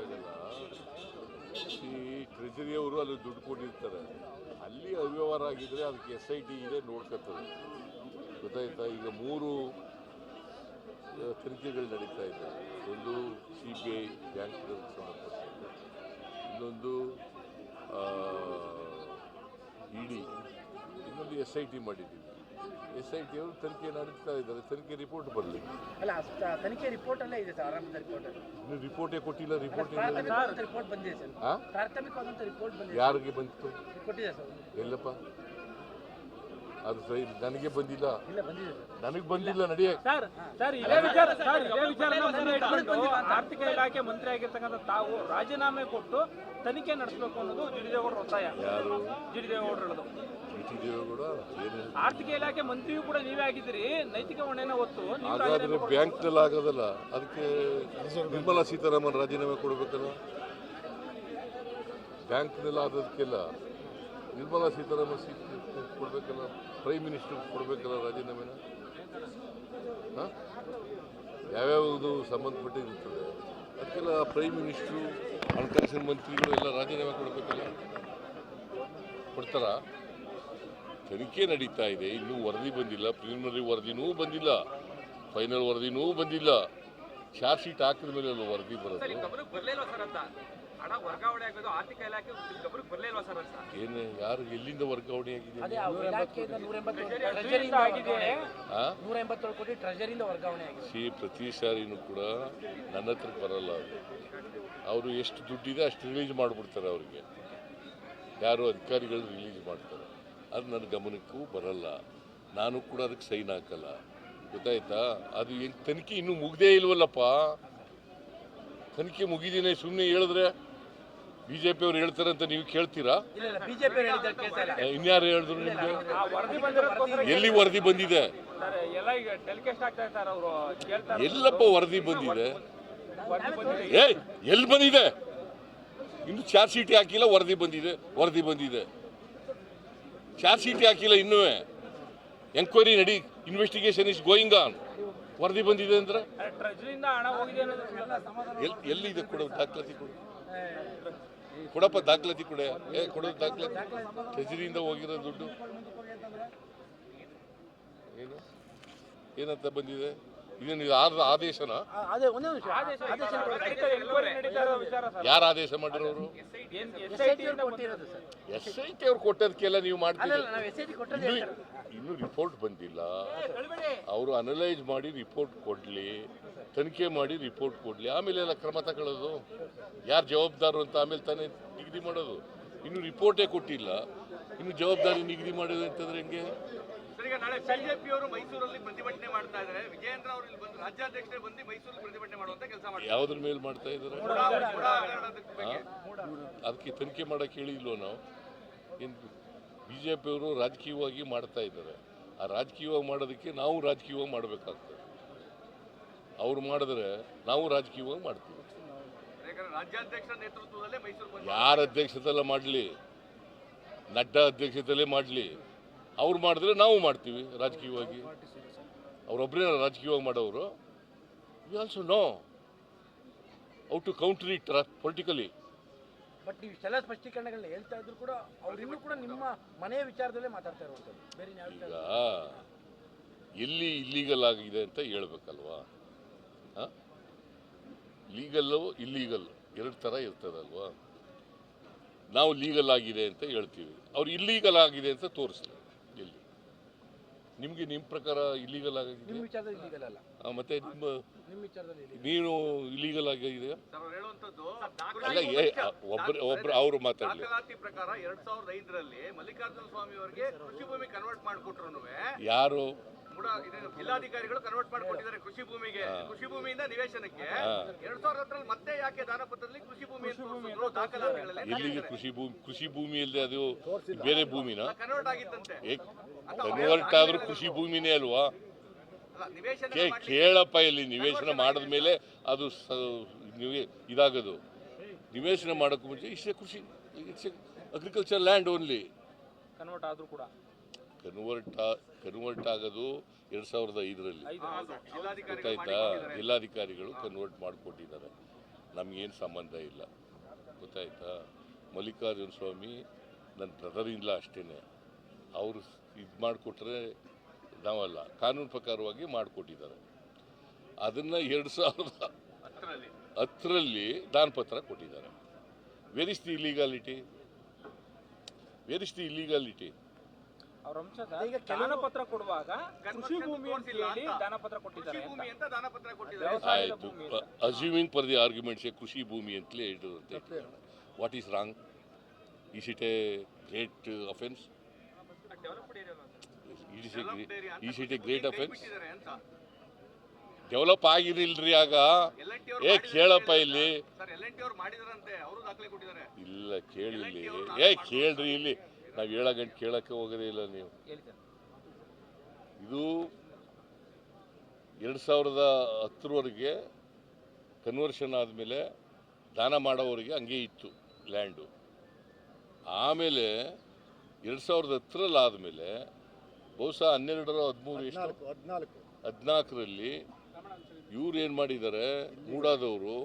ಆಗಲ್ಲ ಈ ಟ್ರೆಜರಿಯವರು ಅಲ್ಲಿ ದುಡ್ಡು ಕೊಟ್ಟಿರ್ತಾರೆ. ಅಲ್ಲಿ ಅವ್ಯವಹಾರ ಆಗಿದ್ರೆ ಅದಕ್ಕೆ ಎಸ್ ಐ ಟಿ ಇದೆ ನೋಡ್ಕೊತದೆ. ಗೊತ್ತಾಯ್ತಾ? ಈಗ ಮೂರು ತನಿಖೆಗಳು ನಡೀತಾ ಇದೆ. ಒಂದು ಸಿ ಬಿ ಐ ಬ್ಯಾಂಕ್ ಸಂಬಂಧಪಟ್ಟಂತೆ. ಇನ್ನೊಂದು ಇಡಿ ಇನ್ನೊಂದು ಎಸ್ ಐ ಟಿ ಮಾಡಿದ್ದೀವಿ. ಎಸ್ ಐ ಟಿ ಅವರು ತನಿಖೆ ನಡೆಸ್ತಾ ಇದ್ದಾರೆ? ತನಿಖೆ ರಿಪೋರ್ಟ್ ಬರಲಿ. ಅಲ್ಲ ತನಿಖೆ ರಿಪೋರ್ಟ್ ಅಲ್ಲೇ ಇದೆ ಸರ್ ಆರಂಭದ ರಿಪೋರ್ಟ್ ರಿಪೋರ್ಟೇ ಕೊಟ್ಟಿಲ್ಲ ರಿಪೋರ್ಟ್ ರಿಪೋರ್ಟ್ ಬಂದಿದೆ ಸರ್? ಪ್ರಾಥಮಿಕವಾದಂಥ ರಿಪೋರ್ಟ್ ಬಂದಿದೆ ಯಾರಿಗೆ ಬಂತು? ಕೊಟ್ಟಿದೆ ಸರ್. ಎಲ್ಲಪ್ಪ? ಅದು ಸರಿ ನನಗೆ ಬಂದಿಲ್ಲ. ಇಲ್ಲ ಬಂದಿದೆ. ನನಗೆ ಬಂದಿಲ್ಲ ನಡೆಯ. ಸರ್ ಸರ್ ಇದೇ ವಿಚಾರ ಸರ್ ಇದೇ ವಿಚಾರನ ಮುಂದೆ ಇಟ್ಕೊಂಡು ಆರ್ಥಿಕ ಇಲಾಖೆ ಮಂತ್ರಿ ಆಗಿರ್ತಕ್ಕಂಥ ತಾವು ರಾಜೀನಾಮೆ ಕೊಟ್ಟು ತನಿಖೆ ನಡೆಸಬೇಕು ಅನ್ನೋದು ಜಿಡಿದೇಗೌಡರ ಒತ್ತಾಯ. ಯಾರು? ಜಿಡಿದೇಗೌಡರು ಹೇಳೋದು ಬಿ ಟಿ ದೇವೇಗೌಡ ಆರ್ಥಿಕ ಇಲಾಖೆ ಮಂತ್ರಿಯೂ ಕೂಡ ನೀವೇ ಆಗಿದ್ದೀರಿ. ನೈತಿಕ ಹೊಣೆನ ಒತ್ತು ನೀವು ಹಾಗಾದ್ರೆ. ಬ್ಯಾಂಕ್ನಲ್ಲಿ ಆಗೋದಲ್ಲ. ಅದಕ್ಕೆ ನಿರ್ಮಲಾ ಸೀತಾರಾಮನ್ ರಾಜೀನಾಮೆ ಕೊಡಬೇಕಲ್ಲ. ಬ್ಯಾಂಕ್ನಲ್ಲಿ ಆದದಕ್ಕೆಲ್ಲ ನಿರ್ಮಲಾ ಸೀತಾರಾಮನ್ ಸೀಟ್ ಕೊಡಬೇಕಲ್ಲ? ಪ್ರೈಮ್ ಮಿನಿಸ್ಟರ್ ಕೊಡಬೇಕಲ್ಲ ರಾಜೀನಾಮೆನ ಹಾಂ? ಯಾವ್ಯಾವುದು ಸಂಬಂಧಪಟ್ಟಿರುತ್ತದೆ ಅದಕ್ಕೆಲ್ಲ ಪ್ರೈಮ್ ಮಿನಿಸ್ಟ್ರು ಹಣಕಾಸಿನ ಮಂತ್ರಿಗಳು ಎಲ್ಲ ರಾಜೀನಾಮೆ ಕೊಡಬೇಕಲ್ಲ? ಕೊಡ್ತಾರ? ತನಿಖೆ ನಡೀತಾ ಇದೆ. ಇನ್ನೂ ವರದಿ ಬಂದಿಲ್ಲ. ಪ್ರಿಲಿಮಿನರಿ ವರದಿನೂ ಬಂದಿಲ್ಲ. ಫೈನಲ್ ವರದಿನೂ ಬಂದಿಲ್ಲ. ಚಾರ್ಜ್ ಶೀಟ್ ಹಾಕಿದ ಮೇಲೆ ವರದಿ ಬರೋದು? ಹಣ ವರ್ಗಾವಣೆ ಆಗೋದು ಆರ್ಥಿಕ ಇಲಾಖೆ ಗಮನಕ್ಕೆ ಬರ್ಲಿಲ್ವಾ ಸರ್ ಅಂತ? ಏನು ಯಾರು ಎಲ್ಲಿಂದ ವರ್ಗಾವಣೆ ಆಗಿದೆ ನೂರ ಎಂಬತ್ತೇಳು ಕೋಟಿ ವರ್ಗಾವಣೆ ಆಗಿದೆ. ಸಿ ಪ್ರತಿ ಸಾರಿನೂ ಕೂಡ ನನ್ನ ಹತ್ರ ಬರಲ್ಲ ಅದು ಅವರು ಎಷ್ಟು ದುಡ್ಡಿದೆ ಅಷ್ಟು ರಿಲೀಸ್ ಮಾಡಿಬಿಡ್ತಾರೆ ಅವ್ರಿಗೆ. ಯಾರು ಅಧಿಕಾರಿಗಳು ರಿಲೀಸ್ ಮಾಡ್ತಾರೆ. ಅದು ನನ್ನ ಗಮನಕ್ಕೂ ಬರಲ್ಲ. ನಾನು ಕೂಡ ಅದಕ್ಕೆ ಸೈನ್ ಹಾಕಲ್ಲ. ಗೊತ್ತಾಯ್ತಾ? ಅದು ಏನು ತನಿಖೆ ಇನ್ನೂ ಮುಗ್ದೇ ಇಲ್ವಲ್ಲಪ್ಪ? ತನಿಖೆ ಮುಗಿದಿನೇ ಸುಮ್ಮನೆ ಹೇಳಿದ್ರೆ ಬಿ ಅವರು ಪಿಯವ್ರು ಹೇಳ್ತಾರೆ ಅಂತ ನೀವು ಕೇಳ್ತೀರಾ ಬಿಜೆಪಿ ಇನ್ಯಾರು ಹೇಳಿದ್ರು ನಿಮಗೆ? ಎಲ್ಲಿ ವರದಿ ಬಂದಿದೆ? ಸರ್ ಎಲ್ಲ ಈಗ ಟೆಲಿಕಾಸ್ಟ್ ಆಗ್ತಾ ಇದ್ದಾರೆ ಅವರು ಕೇಳ್ತಾರೆ ಎಲ್ಲಪ್ಪ ವರದಿ ಬಂದಿದೆ? ಏ ಏಯ್ ಎಲ್ಲಿ ಬಂದಿದೆ? ಇನ್ನು ಚಾರ್ಜ್ ಶೀಟ್ ಹಾಕಿಲ್ಲ ವರದಿ ಬಂದಿದೆ ವರದಿ ಬಂದಿದೆ. ಚಾರ್ಜ್ ಶೀಟ್ ಹಾಕಿಲ್ಲ ಇನ್ನೂ. ಎಂಕ್ವೈರಿ ನಡಿ ಇನ್ವೆಸ್ಟಿಗೇಷನ್ ಇಸ್ ಗೋಯಿಂಗ್ ಆನ್ ವರದಿ ಬಂದಿದೆ ಅಂದ್ರೆ? ಎಲ್ಲಿದೆ ಕೊಡು ದಾಖಲಾತಿ ಕೊಡು. ಕೊಡಪ್ಪ ದಾಖಲಾತಿ ಕೊಡೆ. ಏ ಕೊಡೋದು ದಾಖಲಾತಿ. ಟ್ರೆಜರಿಯಿಂದ ಹೋಗಿರೋ ದುಡ್ಡು. ಏನು? ಏನಂತ ಬಂದಿದೆ? ಇದೇನು ಇದು ಆದ ಆದೇಶನ? ಯಾರು ಆದೇಶ ಮಾಡಿರೋರು? ಎಸ್ ಐ ಟಿ ಅವ್ರು ಕೊಟ್ಟದಕ್ಕೆಲ್ಲ ನೀವು ಮಾಡ್ತೀರಿ ಇನ್ನೂ ರಿಪೋರ್ಟ್ ಬಂದಿಲ್ಲ. ಅವರು ಅನಲೈಸ್ ಮಾಡಿ ರಿಪೋರ್ಟ್ ಕೊಡಲಿ. ತನಿಖೆ ಮಾಡಿ ರಿಪೋರ್ಟ್ ಕೊಡಲಿ. ಆಮೇಲೆ ಎಲ್ಲ ಕ್ರಮ ತಗೊಳ್ಳೋದು. ಯಾರು ಜವಾಬ್ದಾರು ಅಂತ ಆಮೇಲೆ ತಾನೇ ನಿಗದಿ ಮಾಡೋದು. ಇನ್ನು ರಿಪೋರ್ಟೇ ಕೊಟ್ಟಿಲ್ಲ. ಇನ್ನು ಜವಾಬ್ದಾರಿ ನಿಗದಿ ಮಾಡೋದು ಅಂತಂದ್ರೆ ಹೆಂಗೆ? ಯಾವ್ದ್ರ ಮೇಲೆ ಮಾಡ್ತಾ ಇದ್ದಾರೆ? ಅದಕ್ಕೆ ತನಿಖೆ ಮಾಡಕ್ಕೆ ಹೇಳಿದ್ಲು ನಾವು? ಏನು ಬಿ ಜೆ ಪಿಯವರು ರಾಜಕೀಯವಾಗಿ ಮಾಡ್ತಾ ಇದ್ದಾರೆ. ಆ ರಾಜಕೀಯವಾಗಿ ಮಾಡೋದಕ್ಕೆ ನಾವು ರಾಜಕೀಯವಾಗಿ ಮಾಡಬೇಕಾಗ್ತದೆ. ಅವ್ರು ಮಾಡಿದ್ರೆ ನಾವು ರಾಜಕೀಯವಾಗಿ ಮಾಡ್ತೀವಿ. ಯಾರ ಅಧ್ಯಕ್ಷತೆಲ್ಲ ಮಾಡಲಿ ನಡ್ಡಾ ಅಧ್ಯಕ್ಷತೆಯಲ್ಲೇ ಮಾಡಲಿ ಅವ್ರು ಮಾಡಿದ್ರೆ ನಾವು ಮಾಡ್ತೀವಿ ರಾಜಕೀಯವಾಗಿ. ಅವರೊಬ್ಬರೇ ರಾಜಕೀಯವಾಗಿ ಮಾಡೋರು. We also know how to counter it politically but ನೀವು ಇಷ್ಟೆಲ್ಲ ಸ್ಪಷ್ಟೀಕರಣಗಳನ್ನ ಹೇಳ್ತಾ ಇದ್ರು ಕೂಡ ಅವ್ರು ಇನ್ನೂ ಕೂಡ ನಿಮ್ಮ ಮನೆಯ ವಿಚಾರದಲ್ಲೇ ಮಾತಾಡ್ತಾ ಇರುವಂಥದ್ದು. ಬೇರೆ ಎಲ್ಲಿ ಇಲ್ಲೀಗಲ್ ಆಗಿದೆ ಅಂತ ಹೇಳ್ಬೇಕಲ್ವಾ? ಲೀಗಲ್ಲು ಇಲ್ಲೀಗಲ್ ಎರಡು ಥರ ಇರ್ತದಲ್ವಾ? ನಾವು ಲೀಗಲ್ ಆಗಿದೆ ಅಂತ ಹೇಳ್ತೀವಿ. ಅವ್ರು ಇಲ್ಲೀಗಲ್ ಆಗಿದೆ ಅಂತ ತೋರಿಸ್ಲಿ ಇಲ್ಲಿ. ನಿಮಗೆ ನಿಮ್ಮ ಪ್ರಕಾರ ಇಲ್ಲೀಗಲ್ ಆಗಿದೆ? ನಿಮ್ಮ ವಿಚಾರದಲ್ಲಿ ಇಲ್ಲಿಗಲ್ಲ ಮತ್ತೆ ನಿಮ್ಮ ನೀನು ಇಲ್ಲೀಗಲ್ ಆಗಿದೆ ಸರ್ ಅವ್ರು ಹೇಳುವಂತದ್ದು ಅಲ್ಲ ಏ ಒಬ್ಬರು ಒಬ್ರು ಅವರು ಮಾತಾಡಲಿ. ಪ್ರಕಾರ ಎರಡ್ ಸಾವಿರದ ಐದರಲ್ಲಿ ಮಲ್ಲಿಕಾರ್ಜುನ ಸ್ವಾಮಿ ಅವರಿಗೆ ಕೃಷಿ ಭೂಮಿ ಕನ್ವರ್ಟ್ ಮಾಡಿಕೊಟ್ರು ಯಾರು? ಜಿಲ್ಲಾಧಿಕಾರಿಗಳು ಕನ್ವರ್ಟ್ ಮಾಡಿಕೊಟ್ಟಿದ್ದಾರೆ ಕೃಷಿ ಭೂಮಿಗೆ ಕೃಷಿ ಭೂಮಿಯಿಂದ ನಿವೇಶನಕ್ಕೆ ಎರಡ್ ಸಾವಿರದ ಹತ್ತರಲ್ಲಿ ಮತ್ತೆ ಯಾಕೆ ದಾನಪತ್ರದಲ್ಲಿ ಕೃಷಿ ಭೂಮಿ ಎಲ್ಲಿಗೆ ಕೃಷಿ ಭೂಮಿ ಕೃಷಿ ಭೂಮಿಯಲ್ಲಿ ಅದು ಬೇರೆ ಭೂಮಿನ? ಕನ್ವರ್ಟ್ ಆಗಿತ್ತಂತೆ. ಕನ್ವರ್ಟ್ ಆದ್ರೂ ಕೃಷಿ ಭೂಮಿನೇ ಅಲ್ವಾ? ಕೇಳಪ್ಪ ಇಲ್ಲಿ ನಿವೇಶನ ಮಾಡಿದ ಮೇಲೆ ಅದು ಇದಾಗೋದು. ನಿವೇಶನ ಮಾಡೋಕ್ಕೂ ಮುಂಚೆ ಇಷ್ಟೇ ಕೃಷಿ it's agriculture land only convert ಆದ್ರೂ ಕೂಡ. ಕನ್ವರ್ಟ್ ಕನ್ವರ್ಟ್ ಆಗೋದು ಎರಡು ಸಾವಿರದ ಐದರಲ್ಲಿ. ಗೊತ್ತಾಯ್ತಾ? ಜಿಲ್ಲಾಧಿಕಾರಿಗಳು ಕನ್ವರ್ಟ್ ಮಾಡಿಕೊಟ್ಟಿದ್ದಾರೆ. ನಮಗೇನು ಸಂಬಂಧ ಇಲ್ಲ. ಗೊತ್ತಾಯ್ತಾ? ಮಲ್ಲಿಕಾರ್ಜುನ ಸ್ವಾಮಿ ನನ್ನ ಬ್ರದರ್ ಇಲ್ಲ ಅಷ್ಟೇ ಅವರು ಇದು ಮಾಡಿಕೊಟ್ರೆ ನಾವಲ್ಲ. ಕಾನೂನು ಪ್ರಕಾರವಾಗಿ ಮಾಡಿಕೊಟ್ಟಿದ್ದಾರೆ. ಅದನ್ನು ಎರಡು ಸಾವಿರದ ಹತ್ತರಲ್ಲಿ. ದಾನಪತ್ರ ಕೊಟ್ಟಿದ್ದಾರೆ. Where's is the illegality where's is the illegality ಅವ್ರ ಅಂಶದ ಈಗ ಕೆಲವು- ಪತ್ರ ಕೊಡುವಾಗ ಕೃಷಿ ಭೂಮಿ ಅಂತ ಹೇಳಿ ಅಂತ. ದಾನ ಪತ್ರ ಕೊಟ್ಟಿದ್ದಾರೆ ಕೃಷಿ ಭೂಮಿ ಅಂತ ದಾನ ಪತ್ರ ಕೊಟ್ಟಿದ್ದಾರೆ. ವ್ಯವಸಾಯದ ಆಯಿತು. ಭೂಮಿ ಅಂತ. ಅಸ್ಯೂಮಿಂಗ್ ಫಾರ್ ದಿ ಆರ್ಗ್ಯುಮೆಂಟ್ಸ್ ಕೃಷಿ ಭೂಮಿ ಅಂತಲೇ ಹೇಳಿರುತ್ತೆ what is wrong is it a great offence ಅಂತ is it a great offence ಅಂತ. ಡೆವಲಪ್ ಆಗಿರಲಿಲ್ರಿ ಆಗ? ಏ ಕೇಳಪ್ಪ ಇಲ್ಲಿ. ಸರ್ ಎಲ್ ಎನ್ ಟಿ ಅವ್ರು ಮಾಡಿದಾರಂತೆ ಅವರು ದಾಖಲೆ ಕೊಟ್ಟಿದ್ದಾರೆ. ಇಲ್ಲ ಕೇಳಿ ಇಲ್ಲಿ. ಏ ಕೇಳ್ರಿ ಇಲ್ಲಿ. ನಾವು ಹೇಳೋ ಗಂಟೆ ಕೇಳಕ್ಕೆ ಹೋಗೋದೇ ಇಲ್ಲ ನೀವು. ಇದು ಎರಡು ಸಾವಿರದ ಹತ್ತರವರೆಗೆ ಕನ್ವರ್ಷನ್ ಆದಮೇಲೆ ದಾನ ಮಾಡೋವರಿಗೆ ಹಂಗೆ ಇತ್ತು ಲ್ಯಾಂಡು ಆಮೇಲೆ ಎರಡು ಸಾವಿರದ ಹತ್ತರಲ್ಲಿ ಆದಮೇಲೆ ಬಹುಶಃ ಹನ್ನೆರಡರ ಹದಿಮೂರು ಎಷ್ಟು ಹದಿನಾಲ್ಕು ಹದಿನಾಲ್ಕರಲ್ಲಿ ಇವ್ರು ಏನು ಮಾಡಿದ್ದಾರೆ ಮೂಡಾದವರು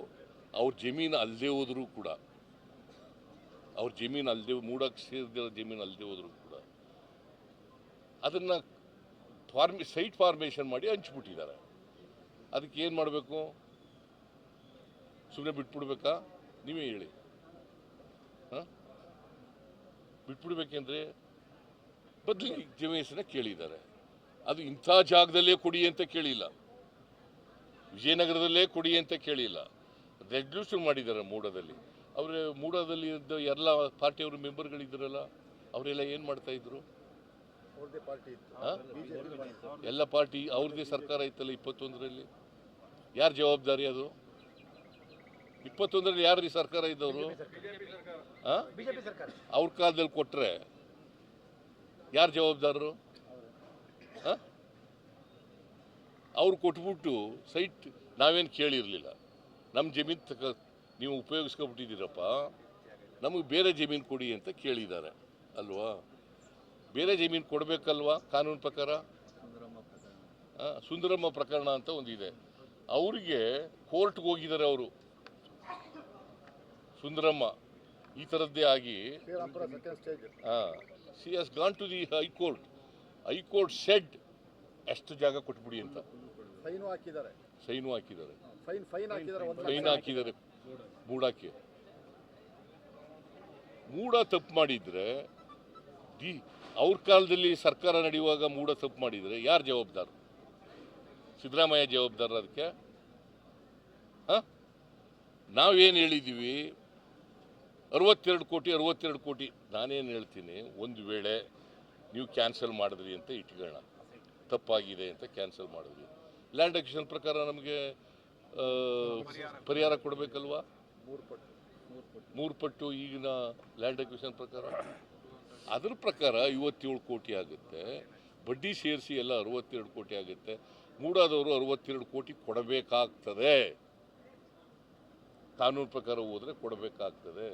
ಅವ್ರ ಜಮೀನು ಅಲ್ಲದೆ ಹೋದರೂ ಕೂಡ ಅವ್ರ ಜಮೀನು ಅಲ್ಲದೆ ಮೂಡಕ್ಕೆ ಸೇರಿದಿರೋ ಜಮೀನು ಅಲ್ಲದೆ ಹೋದ್ರು ಕೂಡ. ಅದನ್ನು ಫಾರ್ಮಿ, ಸೈಟ್ ಫಾರ್ಮೇಷನ್ ಮಾಡಿ ಹಂಚ್ಬಿಟ್ಟಿದ್ದಾರೆ. ಅದಕ್ಕೆ ಏನು ಮಾಡಬೇಕು? ಸುಮ್ಮನೆ ಬಿಟ್ಬಿಡ್ಬೇಕಾ? ನೀವೇ ಹೇಳಿ. ಹಾಂ? ಬಿಟ್ಬಿಡ್ಬೇಕೆಂದ್ರೆ ಬದಲಿ ಜಮೀಸನ್ನ ಕೇಳಿದ್ದಾರೆ. ಅದು ಇಂಥ ಜಾಗದಲ್ಲೇ ಕೊಡಿ ಅಂತ ಕೇಳಿಲ್ಲ. ವಿಜಯನಗರದಲ್ಲೇ ಕೊಡಿ ಅಂತ ಕೇಳಿಲ್ಲ. ರೆಡ್ಯೂಷನ್ ಮಾಡಿದ್ದಾರೆ ಮೂಡದಲ್ಲಿ. ಅವರೇ ಮೂಡದಲ್ಲಿ ಇದ್ದ ಎಲ್ಲ ಪಾರ್ಟಿಯವರು ಮೆಂಬರ್ಗಳಿದ್ರಲ್ಲ ಅವರೆಲ್ಲ ಏನು ಮಾಡ್ತಾ ಇದ್ರು? ಅವ್ರದ್ದೇ ಪಾರ್ಟಿ ಇತ್ತು. ಆ? ಬಿಜೆಪಿ ಎಲ್ಲ ಪಾರ್ಟಿ ಅವ್ರದ್ದೇ ಸರ್ಕಾರ ಇತ್ತಲ್ಲ ಇಪ್ಪತ್ತೊಂದರಲ್ಲಿ? ಯಾರು ಜವಾಬ್ದಾರಿ ಅದು? ಇಪ್ಪತ್ತೊಂದರಲ್ಲಿ ಯಾರು ಈ ಸರ್ಕಾರ. ಇದ್ದವರು ಹಾಂ? ಬಿಜೆಪಿ ಸರ್ಕಾರ. ಅವ್ರ ಕಾಲದಲ್ಲಿ ಕೊಟ್ಟರೆ ಯಾರು ಜವಾಬ್ದಾರರು? ಅವ್ರು ಕೊಟ್ಬಿಟ್ಟು ಸೈಟ್ ನಾವೇನು ಕೇಳಿರಲಿಲ್ಲ. ನಮ್ಮ ಜಮೀನು ತಕ ನೀವು ಉಪಯೋಗಿಸ್ಕೊಬಿಟ್ಟಿದ್ದೀರಪ್ಪ ನಮಗೆ ಬೇರೆ ಜಮೀನು ಕೊಡಿ ಅಂತ ಕೇಳಿದ್ದಾರೆ ಅಲ್ವಾ? ಬೇರೆ ಜಮೀನು ಕೊಡಬೇಕಲ್ವಾ ಕಾನೂನು ಪ್ರಕಾರ? ಸುಂದರಮ್ಮ ಪ್ರಕರಣ ಅಂತ ಒಂದಿದೆ. ಅವರಿಗೆ ಕೋರ್ಟ್ಗೆ ಹೋಗಿದ್ದಾರೆ ಅವರು. ಸುಂದರಮ್ಮ ಈ ಥರದ್ದೇ ಆಗಿ ಹಾಂ C S gone to the high court high court said ಎಷ್ಟು ಜಾಗ ಕೊಟ್ಬಿಡಿ ಅಂತ. ಸೈನು ಹಾಕಿದ್ದಾರೆ. ಸೈನು ಹಾಕಿದ್ದಾರೆ. ಫೈನ್ ಫೈನ್ ಹಾಕಿದ್ದಾರೆ ಒಂದು ಫೈನ್ ಹಾಕಿದ್ದಾರೆ. ಮೂಡಕ್ಕೆ. ಮೂಡ ತಪ್ಪು ಮಾಡಿದ್ರೆ ಡಿ ಅವ್ರ ಕಾಲದಲ್ಲಿ ಸರ್ಕಾರ ನಡೆಯುವಾಗ ಮೂಡ ತಪ್ಪು ಮಾಡಿದರೆ ಯಾರು ಜವಾಬ್ದಾರ? ಸಿದ್ದರಾಮಯ್ಯ ಜವಾಬ್ದಾರ ಅದಕ್ಕೆ? ಹಾಂ? ನಾವೇನು ಹೇಳಿದ್ದೀವಿ ಅರವತ್ತೆರಡು ಕೋಟಿ ಅರವತ್ತೆರಡು ಕೋಟಿ. ನಾನೇನು ಹೇಳ್ತೀನಿ, ಒಂದು ವೇಳೆ ನೀವು ಕ್ಯಾನ್ಸಲ್ ಮಾಡಿದ್ರಿ ಅಂತ ಇಟ್ಕೊಳ್ಳೋಣ. ತಪ್ಪಾಗಿದೆ ಅಂತ ಕ್ಯಾನ್ಸಲ್ ಮಾಡಿದ್ವಿ ಲ್ಯಾಂಡ್ ಅಕ್ವಿಷನ್ ಪ್ರಕಾರ ನಮಗೆ ಪರಿಹಾರ ಕೊಡಬೇಕಲ್ವಾ? ಮೂರು ಪಟ್ಟು ಈಗಿನ ಲ್ಯಾಂಡ್ ಅಕ್ವಿಷನ್ ಪ್ರಕಾರ? ಅದ್ರ ಪ್ರಕಾರ ಐವತ್ತೇಳು ಕೋಟಿ ಆಗುತ್ತೆ. ಬಡ್ಡಿ ಸೇರಿಸಿ ಎಲ್ಲ ಅರವತ್ತೆರಡು ಕೋಟಿ ಆಗುತ್ತೆ. ಮೂಡಾದವರು ಅರವತ್ತೆರಡು ಕೋಟಿ ಕೊಡಬೇಕಾಗ್ತದೆ. ಕಾನೂನು ಪ್ರಕಾರ ಹೋದರೆ ಕೊಡಬೇಕಾಗ್ತದೆ.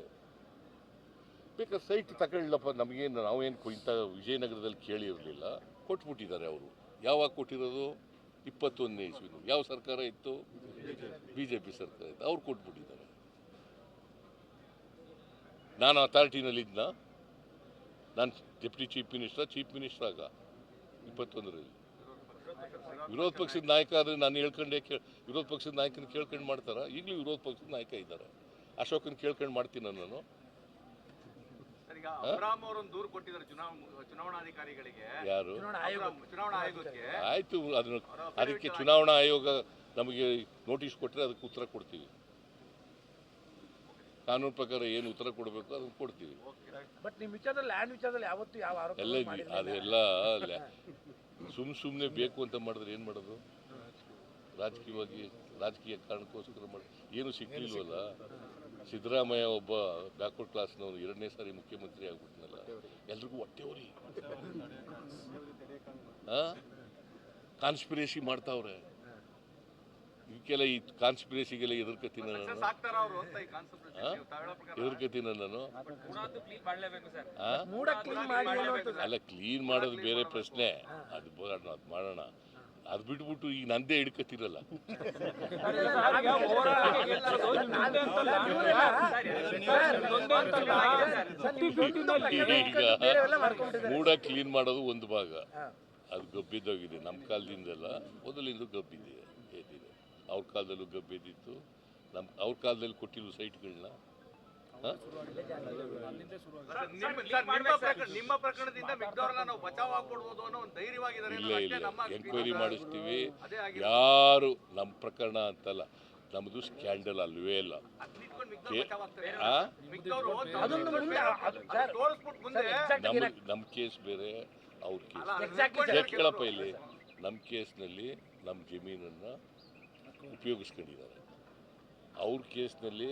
ಬೇಕಾದ್ರೆ ಸೈಟ್ ತಗೊಳ್ಳಪ್ಪ ನಮಗೇನು, ನಾವೇನು ಇಂಥ ವಿಜಯನಗರದಲ್ಲಿ ಕೇಳಿರಲಿಲ್ಲ. ಕೊಟ್ಬಿಟ್ಟಿದ್ದಾರೆ ಅವರು. ಯಾವಾಗ ಕೊಟ್ಟಿರೋದು? ಇಪ್ಪತ್ತೊಂದನೇ ಇಸ್ವಿನ. ಯಾವ ಸರ್ಕಾರ ಇತ್ತು? ಬಿ ಜೆ ಪಿ ಸರ್ಕಾರ ಇತ್ತು. ಅವ್ರು ಕೊಟ್ಬಿಟ್ಟಿದ್ದಾರೆ. ನಾನು ಅಥಾರಿಟಿನಲ್ಲಿದ್ದ ನಾನು deputy chief minister chief minister ಆಗ, ಇಪ್ಪತ್ತೊಂದರಲ್ಲಿ. ವಿರೋಧ ಪಕ್ಷದ ನಾಯಕ ಆದರೆ ನಾನು ಹೇಳ್ಕೊಂಡೆ ಕೇಳಿ, ವಿರೋಧ ಪಕ್ಷದ ನಾಯಕನ ಕೇಳ್ಕೊಂಡು ಮಾಡ್ತಾರ? ಈಗಲೂ ವಿರೋಧ ಪಕ್ಷದ ನಾಯಕ ಇದ್ದಾರೆ. ಅಶೋಕನ ಕೇಳ್ಕೊಂಡು ಮಾಡ್ತೀನಿ ನಾನು? ಈಗ ಅಬ್ರಾಮ್ ಅವರೊಂದು ದೂರು ಕೊಟ್ಟಿದ್ದಾರೆ ಚುನಾವಣಾಧಿಕಾರಿಗಳಿಗೆ. ಯಾರು? ಚುನಾವಣಾ ಆಯೋಗ. ಚುನಾವಣಾ ಆಯೋಗಕ್ಕೆ. ಆಯ್ತು ಅದನ್ನು ಅದಕ್ಕೆ ಚುನಾವಣಾ ಆಯೋಗ ನಮಗೆ ನೋಟಿಸ್ ಕೊಟ್ಟರೆ ಅದಕ್ಕೆ ಉತ್ತರ ಕೊಡ್ತೀವಿ. ಕಾನೂನು ಪ್ರಕಾರ ಏನು ಉತ್ತರ ಕೊಡಬೇಕು ಅದನ್ನು ಕೊಡ್ತೀವಿ. ಬಟ್ ನಿಮ್ಮ ವಿಚಾರದಲ್ಲಿ ಲ್ಯಾಂಡ್ ವಿಚಾರದಲ್ಲಿ ಯಾವತ್ತು ಯಾವ ಆರೋಪ ಎಲ್ಲ ಅದೆಲ್ಲ ಸುಮ್ ಸುಮ್ಮನೆ ಬೇಕು ಅಂತ ಮಾಡಿದ್ರೆ ಏನು ಮಾಡೋದು? ರಾಜಕೀಯವಾಗಿ ರಾಜಕೀಯ ಕಾರಣಕ್ಕೋಸ್ಕರ ಮಾಡಿ ಏನು ಸಿಕ್ಲಿಲ್ವಲ್ಲ ಸಿದ್ದರಾಮಯ್ಯ ಒಬ್ಬ ಬ್ಯಾಕ್ವರ್ಡ್ ಕ್ಲಾಸ್ನವನು ಎರಡನೇ ಸಾರಿ ಮುಖ್ಯಮಂತ್ರಿ ಆಗ್ಬಿಟ್ನಲ್ಲ. ಎಲ್ರಿಗೂ ಹೊಟ್ಟೆವ್ರಿ ಕಾನ್ಸ್ಪಿರೇಸಿ ಮಾಡ್ತಾವ್ರೆ. ಇದಕ್ಕೆಲ್ಲ ಈ ಕಾನ್ಸ್ಪಿರೇಸಿಗೆಲ್ಲ ಎದುರ್ಕತೀನಿ ನಾನು. ಎದುರ್ಕತೀನಿ ನಾನು. ಅಲ್ಲ ಕ್ಲೀನ್ ಮಾಡೋದು ಬೇರೆ ಪ್ರಶ್ನೆ. ಅದು ಬರೋಣ ಅದು ಮಾಡೋಣ. ಅದು ಬಿಟ್ಬಿಟ್ಟು ಈಗ ನಂದೇ ಹಿಡ್ಕತ್ತಿರಲ್ಲ ಈಗ overall ಆಗಿ ಹೇಳ್ತಿರೋದು ನೀವು ಮುಂದೆ ಅಂತಲ್ಲ, ಮುಂದೆ ಅಂತಲ್ಲ, 50-50 ನಲ್ಲಿ ಈಗ ಬೇರೆಲ್ಲ ಮಾಡ್ಕೊಂಡಿದ್ದಾರೆ ಮೂಡ ಕ್ಲೀನ್ ಮಾಡೋದು ಒಂದು ಭಾಗ. ಅದು ಗಬ್ಬಿದ್ದೋಗಿದೆ. ನಮ್ಮ ಕಾಲದಿಂದೆಲ್ಲ ಮೊದಲಿಂದ ಗಬ್ಬಿದೆ ಎದ್ದಿದೆ ಅವ್ರ ಕಾಲದಲ್ಲೂ ಗಬ್ಬಿದ್ದಿತ್ತು. ನಮ್ಮ ಅವ್ರ ಕಾಲದಲ್ಲಿ ಕೊಟ್ಟಿರೋ ಸೈಟ್ಗಳನ್ನ ನಿಮ್ಮ ನಿಮ್ಮ ಪ್ರಕರಣ ನಿಮ್ಮ ಪ್ರಕರಣದಿಂದ ನಾವು ಬಚಾವ್ ಆಗ್ಬಿಡ್ಬೋದು ಅನ್ನೋ ಒಂದು ಧೈರ್ಯವಾಗಿದ್ದಾರೆ ಇಲ್ಲ ಇಲ್ಲ ಎಂಕ್ವೈರಿ ಮಾಡಿಸ್ತೀವಿ ಯಾರು ನಮ್ಮ ಪ್ರಕರಣ ಅಂತಲ್ಲ ನಮ್ಮದು ಸ್ಕ್ಯಾಂಡಲ್ ಅಲ್ವೇ ಇಲ್ಲ ನಮ್ಮ ಕೇಸ್ ಬೇರೆ, ಅವ್ರ ಕೇಸ್ ಕೇಳಪ್ಪ ಇಲ್ಲಿ, ನಮ್ಮ ಕೇಸ್ನಲ್ಲಿ, ನಮ್ಮ ಜಮೀನನ್ನು ಉಪಯೋಗಿಸ್ಕೊಂಡಿದ್ದಾರೆ. ಅವ್ರ ಕೇಸ್ನಲ್ಲಿ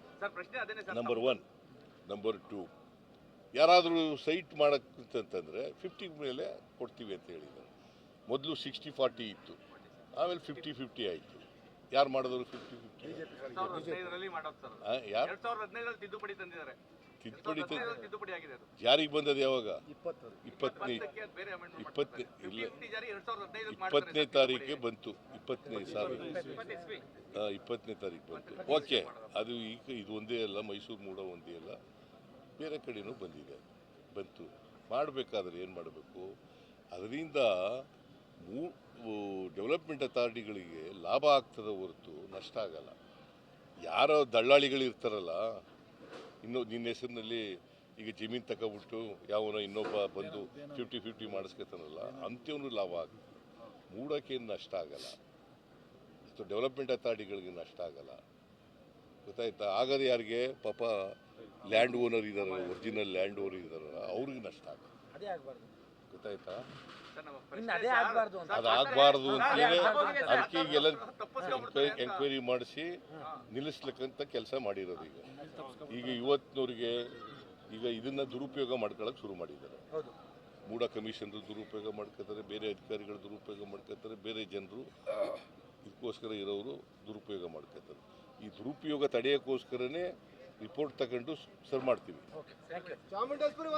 ಸರ್ ಪ್ರಶ್ನೆ ಅದೇನೆ sir number one number two ಯಾರಾದರೂ ಸೈಟ್ ಮಾಡೋಕ್ಕಂತಂದರೆ ಫಿಫ್ಟಿ ಮೇಲೆ ಕೊಡ್ತೀವಿ ಅಂತ ಹೇಳಿದ್ದಾರೆ. ಮೊದಲು ಸಿಕ್ಸ್ಟಿ ಫಾರ್ಟಿ ಇತ್ತು. ಆಮೇಲೆ ಫಿಫ್ಟಿ ಫಿಫ್ಟಿ ಆಯಿತು. ಯಾರು ಮಾಡಿದ್ರು ಫಿಫ್ಟಿ ಫಿಫ್ಟಿ ಯಾರು? ತಿದ್ದುಪಡಿ ತಂದಿದ್ದಾರೆ. ತಿದ್ದುಪಡಿ ತಿದ್ದುಪಡಿ ಆಗಿದೆ ಅದು. ಜಾರಿಗೆ ಬಂದದ್ದು ಯಾವಾಗ? ಇಪ್ಪತ್ತು ಇಪ್ಪತ್ತನೇ ಇಪ್ಪತ್ತನೇ. ಇಲ್ಲ. 50 ಜಾರಿ ಎರಡ್ ಸಾವಿರದ ಹದಿನೈದಕ್ಕೆ ಇಪ್ಪತ್ತನೇ ತಾರೀಕಿಗೆ ಬಂತು. ಇಪ್ಪತ್ತನೇ ಸಾವಿರ ಇಪ್ಪತ್ತನೇ ತಾರೀಕು ಬಂತು. ಓಕೆ ಅದು ಈಗ ಇದು ಒಂದೇ ಅಲ್ಲ ಮೈಸೂರು ಮೂಡ ಒಂದೇ ಅಲ್ಲ. ಬೇರೆ ಕಡೆಯೂ ಬಂದಿದೆ ಬಂತು. ಮಾಡಬೇಕಾದ್ರೆ ಏನು ಮಾಡಬೇಕು? ಅದರಿಂದ ಮೂ ಡೆವಲಪ್ಮೆಂಟ್ ಅಥಾರಿಟಿಗಳಿಗೆ ಲಾಭ ಆಗ್ತದೆ ಹೊರತು ನಷ್ಟ ಆಗಲ್ಲ. ಯಾರೋ ದಳ್ಳಾಳಿಗಳು ಇರ್ತಾರಲ್ಲ ಇನ್ನು ನಿನ್ನ ಹೆಸರಿನಲ್ಲಿ ಈಗ ಜಮೀನು ತಗೊಬಿಟ್ಟು ಯಾವನೋ ಇನ್ನೊಬ್ಬ ಬಂದು ಫಿಫ್ಟಿ ಫಿಫ್ಟಿ ಮಾಡಿಸ್ಕೊತಾನಲ್ಲ ಅಂಥವನು ಲಾಭ ಆಗುತ್ತೆ ಮೂಡೋಕ್ಕೇನು ನಷ್ಟ ಆಗಲ್ಲ. ಅಥವಾ ಡೆವಲಪ್ಮೆಂಟ್ ಅಥಾರಿಟಿಗಳಿಗೆ ನಷ್ಟ ಆಗಲ್ಲ. ಗೊತ್ತಾಯ್ತಾ? ಆಗದೆ ಯಾರಿಗೆ? ಪಾಪ ಲ್ಯಾಂಡ್ ಓನರ್ ಇದ್ದಾರೆ ಒರಿಜಿನಲ್ ಲ್ಯಾಂಡ್ ಓನರ್ ಇದ್ದಾರಲ್ಲ ಅವ್ರಿಗೆ ನಷ್ಟ ಆಗಲ್ಲ. ಅದೇ ಆಗ್ಬಾರ್ದು. ಗೊತ್ತಾಯ್ತಾ? ಅದೇ ಸರ್, ಅಂತ. ಅದು ಆಗಬಾರ್ದು ಅಂತೇಳಿ ಅದಕ್ಕೆ ಈಗೆಲ್ಲ. ಎಂಕ್ವೈರಿ ಮಾಡಿಸಿ ನಿಲ್ಲಿಸ್ಲಿಕ್ಕಂತ ಕೆಲಸ ಮಾಡಿರೋದು ಈಗ. ಈಗ ಇವತ್ತಿನವ್ರಿಗೆ ಈಗ ಇದನ್ನ ದುರುಪಯೋಗ ಮಾಡ್ಕೊಳಕ್ಕೆ ಶುರು ಮಾಡಿದ್ದಾರೆ. ಹೌದು. ಮೂಡ ಕಮಿಷನ್ ದುರುಪಯೋಗ ಮಾಡ್ಕೋತಾರೆ ಬೇರೆ ಅಧಿಕಾರಿಗಳು ದುರುಪಯೋಗ ಮಾಡ್ಕೋತಾರೆ ಬೇರೆ ಜನರು ಇದಕ್ಕೋಸ್ಕರ ಇರೋರು ದುರುಪಯೋಗ ಮಾಡ್ಕೋತಾರೆ. ಈ ದುರುಪಯೋಗ ತಡೆಯೋಕ್ಕೋಸ್ಕರನೇ ರಿಪೋರ್ಟ್ ತಗೊಂಡು ಸರ್ ಮಾಡ್ತೀವಿ. Okay thank you Chamundeshwari